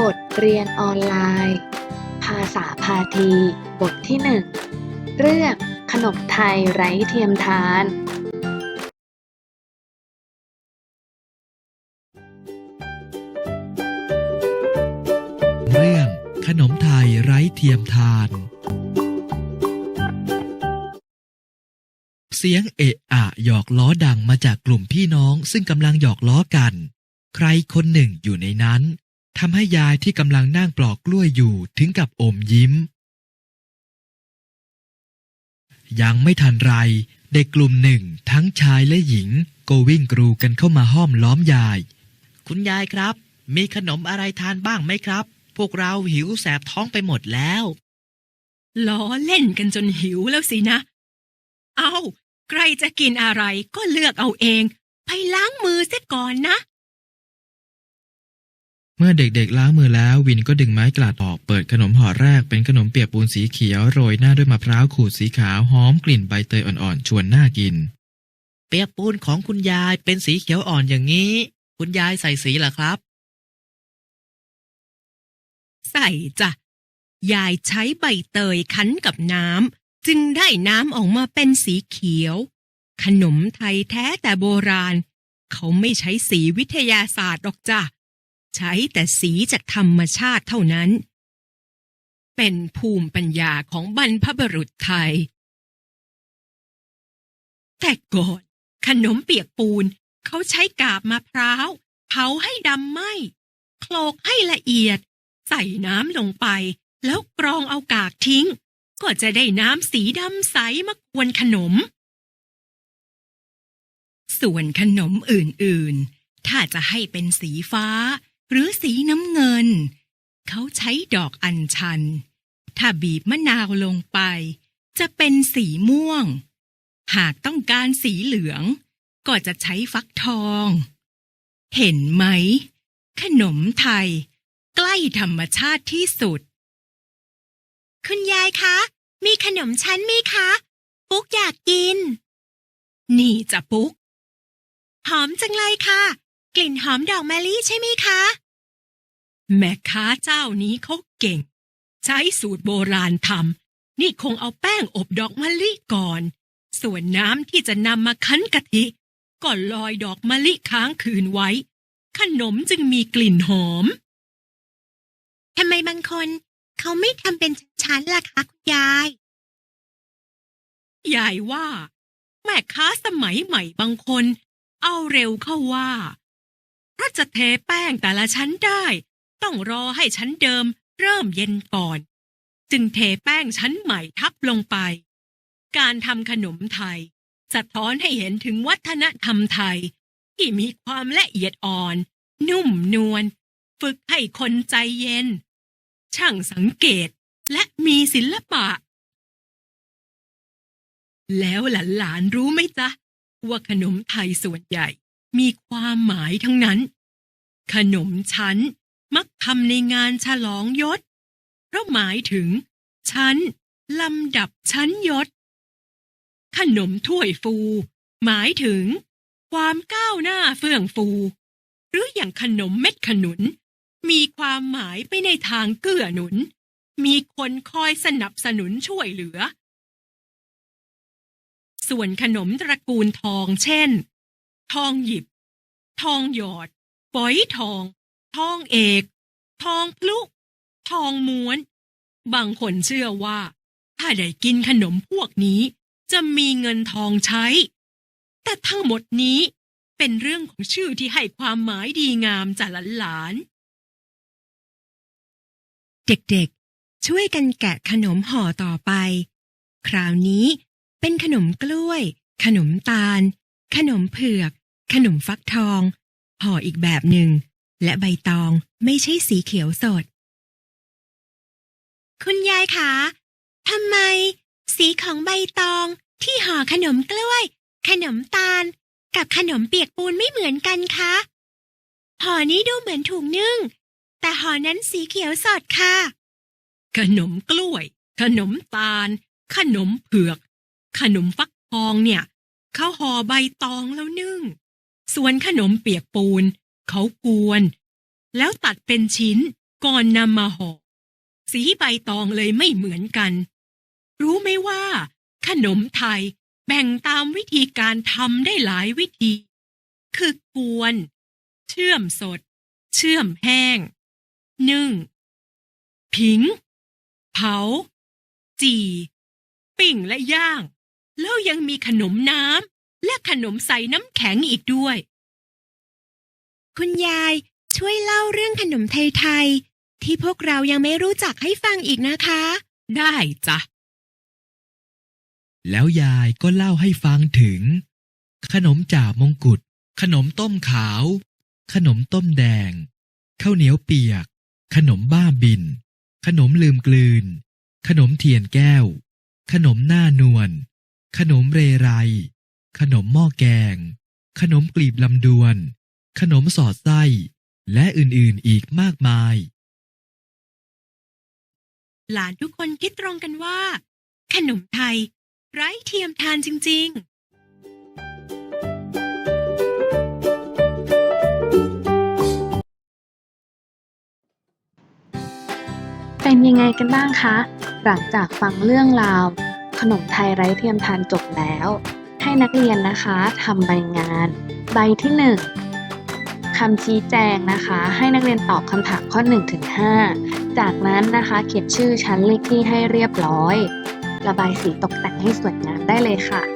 บทเรียนออนไลน์ ภาษาพาที บทที่หนึ่งเรื่องขนมไทยไร้เทียมทาน เรื่องขนมไทยไร้เทียมทาน เสียงเอะอะหยอกล้อดังมาจากกลุ่มพี่น้องซึ่งกำลังหยอกล้อกัน ใครคนหนึ่งอยู่ในนั้น ทำให้ยายที่กำลังนั่งปลอกกล้วยอยู่ถึงกับอมยิ้ม ยังไม่ทันไร เด็กกลุ่มหนึ่งทั้งชายและหญิง ก็วิ่งกรูกันเข้ามาห้อมล้อมยาย คุณยายครับ มีขนมอะไรทานบ้างไหมครับ พวกเราหิวแสบท้องไปหมดแล้วล้อเล่นกันจนหิวแล้วสินะ เอาใครจะกินอะไรก็เลือกเอาเอง ไปล้างมือเสียก่อนนะ เมื่อเด็กๆล้างมือแล้ววินก็ดึงไม้กลาดออกเปิดขนมห่อแรกเป็นขนมเปียกปูนสีเขียวโรยหน้าด้วยมะพร้าวขูดสีขาวหอมกลิ่นใบเตยอ่อนๆชวนน่ากิน เปียกปูนของคุณยายเป็นสีเขียวอ่อนอย่างนี้ คุณยายใส่สีเหรอครับ ใส่จ้ะยายใช้ใบเตยคั้นกับน้ำจึงได้น้ำออกมาเป็นสีเขียว ขนมไทยแท้แต่โบราณ เขาไม่ใช้สีวิทยาศาสตร์หรอกจ้ะ ใช้แต่สีจากธรรมชาติเท่านั้น เป็นภูมิปัญญาของบรรพบุรุษไทย แต่ก่อนขนมเปียกปูนเขาใช้กาบมะพร้าวเผาให้ดำไหมโคลกให้ละเอียด ใส่น้ำลงไป แล้วกรองเอากากทิ้ง ก็จะได้น้ำสีดำใสมากวนขนม ส่วนขนมอื่นๆ ถ้าจะให้เป็นสีฟ้า หรือสีน้ำเงิน เขาใช้ดอกอัญชัน ถ้าบีบมะนาวลงไป จะเป็นสีม่วง หากต้องการสีเหลือง ก็จะใช้ฟักทอง เห็นไหม ขนมไทย ใกล้ธรรมชาติที่สุด คุณยายคะ มีขนมชั้นไหมคะ ปุ๊กอยากกิน นี่จะปุ๊ก หอมจังเลยค่ะ กลิ่นหอมดอกมะลิใช่ไหมคะ แม่ค้าเจ้านี้เขาเก่ง ใช้สูตรโบราณทำนี่คงเอาแป้งอบดอกมะลิก่อน ส่วนน้ำที่จะนำมาคั้นกะทิก็ลอยดอกมะลิค้างคืนไว้ ขนมจึงมีกลิ่นหอมทำไมบางคนเขาไม่ทำเป็นชั้นๆล่ะคะคุณยาย ยายว่า แม่ค้าสมัยใหม่บางคน เอาเร็วเข้าว่าถ้าจะเทแป้งแต่ละชั้นได้ ต้องรอให้ชั้นเดิมเริ่มเย็นก่อน จึงเทแป้งชั้นใหม่ทับลงไป การทำขนมไทย สะท้อนให้เห็นถึงวัฒนธรรมไทย ที่มีความละเอียดอ่อน นุ่มนวลฝึกให้คนใจเย็น ช่างสังเกตและมีศิลปะ แล้วหลานๆรู้ไหมจ๊ะ ว่าขนมไทยส่วนใหญ่มีความหมายทั้งนั้น ขนมชั้น มักทำในงานฉลองยศ เพราะหมายถึง ชั้นลำดับชั้นยศ ขนมถ้วยฟู หมายถึง ความก้าวหน้าเฟื่องฟู หรืออย่างขนมเม็ดขนุน มีความหมายไปในทางเกื้อหนุน มีคนคอยสนับสนุนช่วยเหลือ ส่วนขนมตระกูลทองเช่น ทองหยิบ ทองหยอดฝอยทอง ทองเอก ทองพลุ ทองม้วน บางคนเชื่อว่า ถ้าได้กินขนมพวกนี้ จะมีเงินทองใช้ แต่ทั้งหมดนี้เป็นเรื่องของชื่อที่ให้ความหมายดีงามจากหลานๆเด็กๆ ช่วยกันแกะขนมห่อต่อไป คราวนี้เป็นขนมกล้วย ขนมตาล ขนมเผือก ขนมฟักทอง ห่ออีกแบบหนึ่ง และใบตองไม่ใช่สีเขียวสด คุณยายคะทำไม สีของใบตองที่ห่อขนมกล้วย ขนมตาล กับขนมเปียกปูนไม่เหมือนกันคะห่อนี้ดูเหมือนถูกนึ่ง แต่ห่อนั้นสีเขียวสดค่ะ ขนมกล้วย ขนมตาล ขนมเผือก ขนมฟักทองเนี่ยเขาห่อใบตองแล้วนึ่ง ส่วนขนมเปียกปูน เขากวน แล้วตัดเป็นชิ้นก่อนนำมาห่อสีใบตองเลยไม่เหมือนกัน รู้ไหมว่า ขนมไทยแบ่งตามวิธีการทำได้หลายวิธี คือกวน เชื่อมสด เชื่อมแห้ง นึ่ง ผิง เผา จี่ ปิ้งและย่าง แล้วยังมีขนมน้ำและขนมใส่น้ำแข็งอีกด้วย คุณยายช่วยเล่าเรื่องขนมไทยๆที่พวกเรายังไม่รู้จักให้ฟังอีกนะคะ ได้จ้ะ แล้วยายก็เล่าให้ฟังถึง ขนมจ่ามงกุฎขนมต้มขาว ขนมต้มแดง ข้าวเหนียวเปียก ขนมบ้าบิน ขนมลืมกลืน ขนมเทียนแก้ว ขนมหน้านวล ขนมเรไร ขนมหม้อแกง ขนมกลีบลำดวน ขนมสอดไส้ และอื่นๆอีกมากมาย หลานทุกคนคิดตรงกันว่า ขนมไทย ไร้เทียมทานจริง ๆเป็นยังไงกันบ้างคะ หลังจากฟังเรื่องราว ขนมไทยไร้เทียมทานจบแล้ว ให้นักเรียนนะคะทำใบงาน ใบที่ 1 คำชี้แจงนะคะ ให้นักเรียนตอบคำถามข้อ1ถึง5จากนั้นนะคะเขียนชื่อชั้นเลขที่ให้เรียบร้อย ระบายสีตกแต่งให้สวยงามได้เลยค่ะ